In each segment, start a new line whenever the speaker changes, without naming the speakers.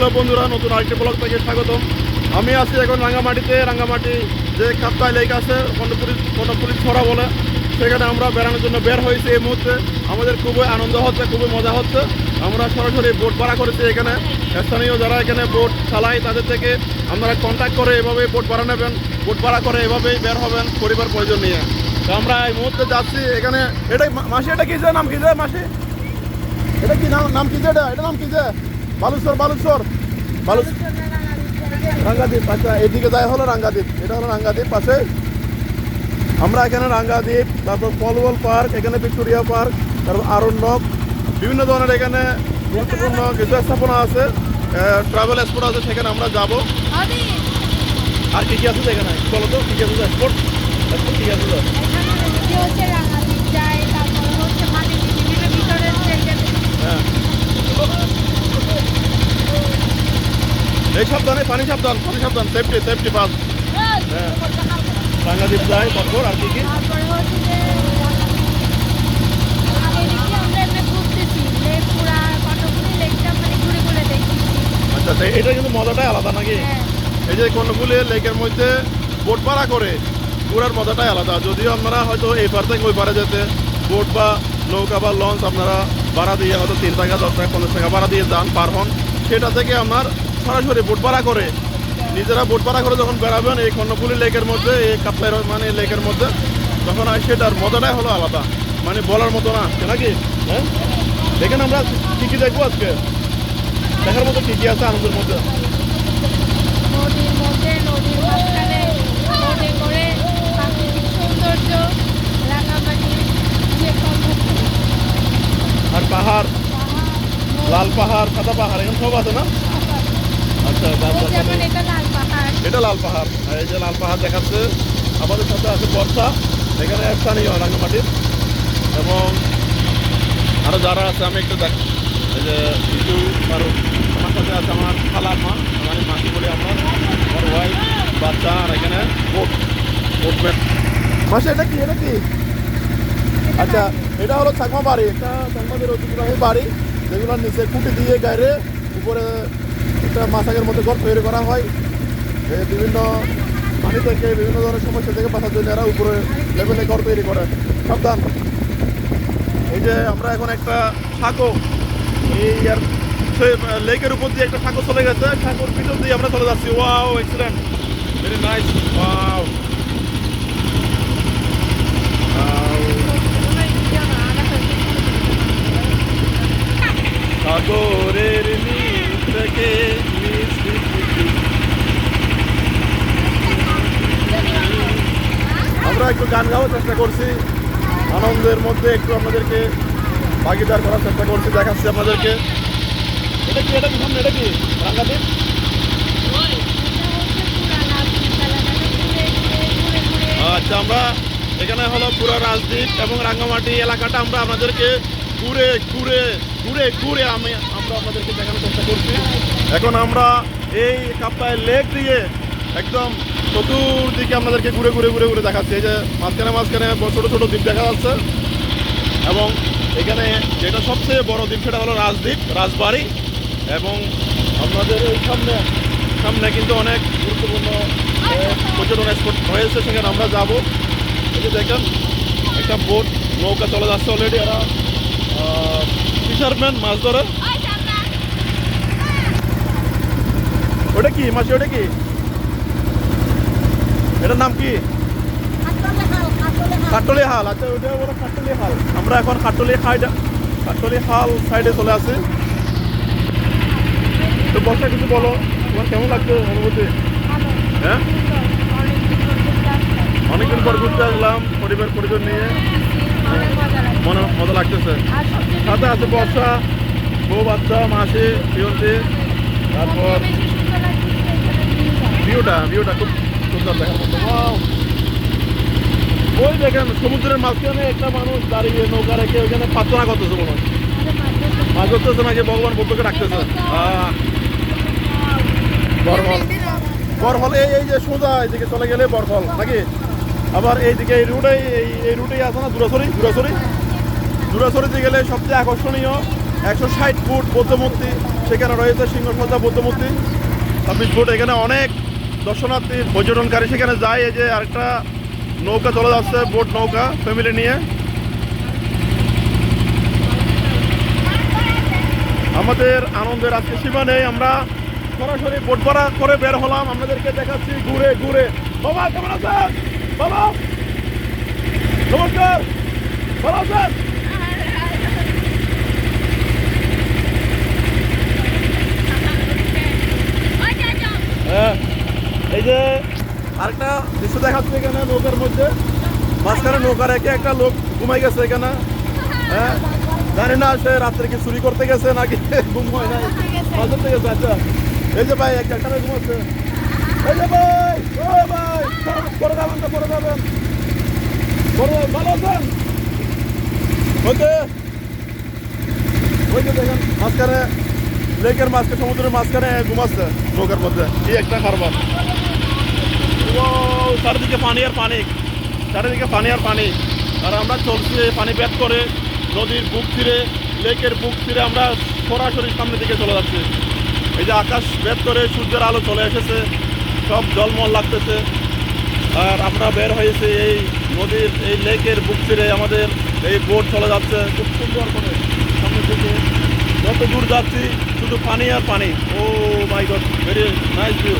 Hello বন্ধুরা, নতুন আরেকটি ব্লগ থেকে স্বাগতম। আমি আছি এখন রাঙ্গামাটিতে। রাঙ্গামাটি যে খাপ্তায় লেক আছে, কর্ণপুরি কর্ণপুরি ছড়া বলে, সেখানে আমরা বেড়ানোর জন্য বের হয়েছি এই মুহূর্তে। আমাদের খুবই আনন্দ হচ্ছে, খুবই মজা হচ্ছে। আমরা সরাসরি বোট ভাড়া করেছি এখানে। স্থানীয় যারা এখানে বোট চালায়, তাদের থেকে আপনারা কন্ট্যাক্ট করে এভাবে বোট ভাড়া নেবেন। বোট ভাড়া করে এভাবেই বের হবেন পরিবার প্রয়োজন নিয়ে। তো আমরা এই মুহূর্তে যাচ্ছি এখানে। এটাই মাসি, এটা কি যে? নাম কি যে মাসি? এটা কি নাম নাম কি যে এটা? এটা নাম কি যে? বালুচর বালুচর। বালু রাঙ্গাদ্বীপ আচ্ছা এদিকে যায় হলো রাঙ্গাদ্বীপ। এটা হলো রাঙ্গাদ্বীপ পাশে। আমরা এখানে রাঙ্গাদ্বীপ তারপর পলওয়াল পার্ক এখানে ভিক্টোরিয়া পার্ক তারপর আরণ্যক বিভিন্ন ধরনের এখানে গুরুত্বপূর্ণ কিছু স্থাপনা আছে। ট্রাভেল স্পট আছে সেখানে আমরা যাব। আর কি কি আছে সেখানে? বলো তো কি কি আছে? স্পট স্পট কি কি আছে
এখানে কি হচ্ছে রাঙাদ্বীপ যায় তারপর হচ্ছে মানে বিভিন্ন ভিতরের যে
হ্যাঁ এই সাবধানে, পানি সাবধান পানি সাবধান সেফটি সেফটি পাস রাঙ্গাদ্বীপ যায়, তারপর আর কি কি?
আমরা
আচ্ছা এটা কিন্তু মজাটাই আলাদা নাকি? এই যে কোনগুলি লেকের মধ্যে বোট ভাড়া করে ঘোরার মজাটাই আলাদা। যদিও আপনারা হয়তো এই পার থেকে ওই পারে যেতে, বোট বা নৌকা বা লঞ্চ আপনারা ভাড়া দিয়ে হয়তো তিন টাকা, দশ টাকা, পঞ্চাশ টাকা ভাড়া দিয়ে যান, পার হন। সেটা থেকে আপনার সরাসরি বোট ভাড়া করে। নিজেরা বোট ভাড়া করে যখন বেড়াবেন এই কর্ণফুলি লেকের মধ্যে এই কাপ্তাই মানে লেকের মধ্যে তখন আর সেটার মজাটাই হলো আলাদা। মানে বলার মতো না নাকি? হ্যাঁ? দেখেন আমরা কী কী দেখব আজকে? দেখার মতো কী কী আছে আনন্দের মধ্যে? আর পাহাড় লাল পাহাড় সাদা পাহাড় এখানে সব আছে না? আচ্ছা।
এটা লাল পাহাড়।
এটা আর এই যে লাল পাহাড় দেখাচ্ছে আমাদের সাথে আছে বর্ষা এখানে স্থানীয় রাঙ্গামাটির। এবং আরও যারা আছে আমি একটু দেখ এই যে কিছু আর আমার সাথে আছে আমার খালার মা মানে মাসি বলি আমরা আমার ওয়াইফ বাচ্চা আর এখানে বোট বোটম্যান মাসে এটা কি এটা কি? আচ্ছা এটা হলো চাকমা বাড়ি। একটা চাকমাদের ঐতিহ্যবাহী বাড়ি। যেগুলোর নিচে খুঁটি দিয়ে গায়ে উপরে একটা মাছাকের মধ্যে ঘর তৈরি করা হয়। বিভিন্ন পানি থেকে বিভিন্ন ধরনের সমস্যা থেকে বাঁচার জন্য এরা উপরে লেভেলে ঘর তৈরি করে। সাবধান। এই যে আমরা এখন একটা সাঁকো, এই আর লেকের উপর দিয়ে একটা সাঁকো চলে গেছে। সাঁকোর ভিতর দিয়ে আমরা চলে যাচ্ছি। Wow excellent very nice wow. সাগরের নিচ থেকে মিষ্টি মিষ্টি আমরা একটু গান গাওয়ার চেষ্টা করছি। আনন্দের মধ্যে একটু আপনাদেরকে ভাগিদার করার চেষ্টা করছি, দেখাচ্ছি আপনাদেরকে। এটা কি এটা কি এটা কি? আচ্ছা আমরা এখানে হলো পুরো রাজদ্বীপ এবং রাঙ্গামাটি এলাকাটা আমরা আপনাদেরকে ঘুরে ঘুরে ঘুরে ঘুরে আমি, আমরা আপনাদেরকে দেখানোর চেষ্টা করছি। এখন আমরা এই কাপ্তায় লেক দিয়ে একদম চতুর্দিকে আপনাদেরকে ঘুরে ঘুরে ঘুরে ঘুরে দেখাচ্ছি। এই যে মাঝখানে মাঝখানে ছোটো ছোটো দ্বীপ দেখা যাচ্ছে। এবং এখানে যেটা সবচেয়ে বড় দ্বীপ সেটা হলো রাজদ্বীপ, রাজবাড়ি। এবং আপনাদের এই সামনে সামনে কিন্তু অনেক গুরুত্বপূর্ণ পর্যটন স্পট রয়েছে, সেখানে আমরা যাব। এই যে দেখেন, একটা বোট, নৌকা চলে যাচ্ছে অলরেডি এরা। ফিশারম্যান মাছ ধরে। ওটা কি মাসি ওটা কি? এটার নাম কি? কাটলি হাল আচ্ছা ওইটা বলো কাটলি হাল আমরা এখন কাটলি হাইড কাটলি হাল সাইডে চলে আসি। তো বসে কিছু বলো তোমার কেমন লাগছে অনুভূতি? হ্যাঁ? অনেকদিন পর ঘুরতে আসলাম পরিবার পরিজন নিয়ে। মনে মজা লাগতেছে। সাথে আছে বর্ষা বউ বাচ্চা মাসি পিয়ন্তি। তারপর ভিউটা ভিউটা খুব ওই দেখেন, সমুদ্রের মাঝখানে একটা মানুষ দাঁড়িয়ে নৌকা রেখে ওইখানে প্রার্থনা করতেছে মাছ ধরতেছে নাকি? ভগবান এই যে সোজা এইদিকে চলে গেলে নাকি? আবার এইদিকে এই রুটে, এই রুটেই আছে না? দুরাসরি দুরাসরি দুরাসরিতে গেলে সবচেয়ে আকর্ষণীয় একশো ষাট ফুট বৌদ্ধ মূর্তি সেখানে রয়েছে সিংহ সিংহসজ্জা বৌদ্ধমূর্তি। ছাব্বিশ ফুট, এখানে অনেক দর্শনার্থী পর্যটনকারী সেখানে যায়, এই যে আরেকটা নৌকা চলে যাচ্ছে, বোট নৌকা ফ্যামিলি নিয়ে। আমাদের আনন্দের আজকে সীমা নেই, আমরা সরাসরি বোট ভাড়া করে বের হলাম, আপনাদেরকে দেখাচ্ছি ঘুরে ঘুরে। বাবা, কেমন আছেন? বাবা, নমস্কার। ভালো আছেন হ্যাঁ এই যে আরেকটা দৃশ্য দেখাচ্ছে এখানে নৌকার মধ্যে। মাঝখানে নৌকা রেখে একটা লোক ঘুমাই গেছে এখানে। হ্যাঁ? জানি না সে রাত্রে কি চুরি করতে গেছে নাকি ঘুম হয় নাই। ধরতে গেছে আচ্ছা। এই যে ভাই, একটা ঘুমাচ্ছে। এই যে ভাই, ও ভাই পরে যাবেন তো পরে যাবেন। পরে ভালো আছেন? ওকে। ওই যে দেখেন, মাঝখানে লেকের মাঝখানে সমুদ্রের মাঝখানে ঘুমাচ্ছে নৌকার মধ্যে। কি একটা কারবার। চারিদিকে পানি আর পানি। চারিদিকে পানি আর পানি। আর আমরা চলছি পানি ব্যাট করে নদীর বুক ফিরে, লেকের বুক ফিরে আমরা সরাসরি সামনের দিকে চলে যাচ্ছি। এই যে আকাশ ব্যাট করে সূর্যের আলো চলে এসেছে, সব জলমল লাগতেছে। আর আমরা বের হয়েছি এই নদীর, এই লেকের বুক ফিরে আমাদের এই বোট চলে যাচ্ছে। খুব সুন্দর করে সামনের দিকে। যত দূর যাচ্ছি, শুধু পানি আর পানি। ও my god very nice view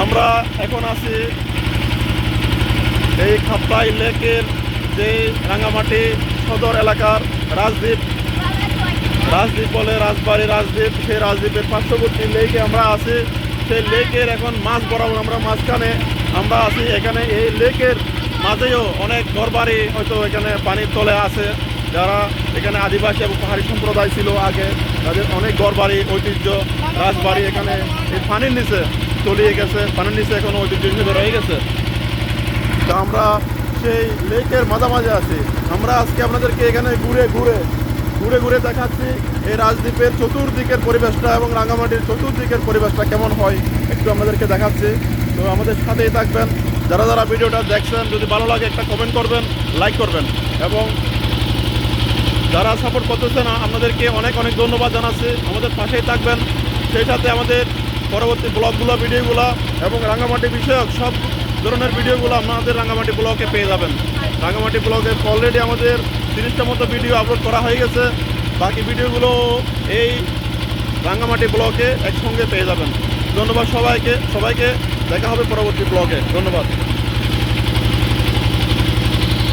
আমরা এখন আছি এই খাপ্পাই লেকের যে রাঙামাটি সদর এলাকার রাজদ্বীপ। রাজদ্বীপ বলে রাজবাড়ি, রাজদ্বীপ, সেই রাজদ্বীপের পার্শ্ববর্তী লেকে আমরা আছি। সেই লেকের এখন মাছ বরাবর আমরা মাঝখানে আমরা আছি। এখানে এই লেকের মাঝেও অনেক ঘরবাড়ি হয়তো এখানে পানির তলে আছে। যারা এখানে আদিবাসী এবং পাহাড়ি সম্প্রদায় ছিল আগে, তাদের অনেক ঘরবাড়ি, ঐতিহ্য, রাজবাড়ি এখানে এই পানির নিচে। তলিয়ে গেছে, পানির নিচে এখন ঐতিহ্য হিসেবে রয়ে গেছে। তা আমরা সেই লেকের মাঝামাঝি আছি। আমরা আজকে আপনাদেরকে এখানে ঘুরে ঘুরে ঘুরে ঘুরে দেখাচ্ছি এই রাজদ্বীপের চতুর্দিকের পরিবেশটা এবং রাঙামাটির চতুর্দিকের পরিবেশটা কেমন হয় একটু আমাদেরকে দেখাচ্ছি। তো আমাদের সাথেই থাকবেন। যারা যারা ভিডিওটা দেখছেন, যদি ভালো লাগে একটা কমেন্ট করবেন লাইক করবেন। এবং যারা সাপোর্ট করতেছেন, আপনাদেরকে অনেক অনেক ধন্যবাদ জানাচ্ছি। আমাদের পাশেই থাকবেন। সেই সাথে আমাদের পরবর্তী ব্লগগুলো, ভিডিওগুলো এবং রাঙামাটি বিষয়ক সব ধরনের ভিডিওগুলো আপনাদের রাঙামাটি ব্লগে পেয়ে যাবেন। রাঙামাটি ব্লগে অলরেডি আমাদের তিরিশটা মতো ভিডিও আপলোড করা হয়ে গেছে। বাকি ভিডিওগুলো এই রাঙামাটি ব্লগে একসঙ্গে পেয়ে যাবেন। ধন্যবাদ সবাইকে। সবাইকে দেখা হবে পরবর্তী ব্লগে। ধন্যবাদ।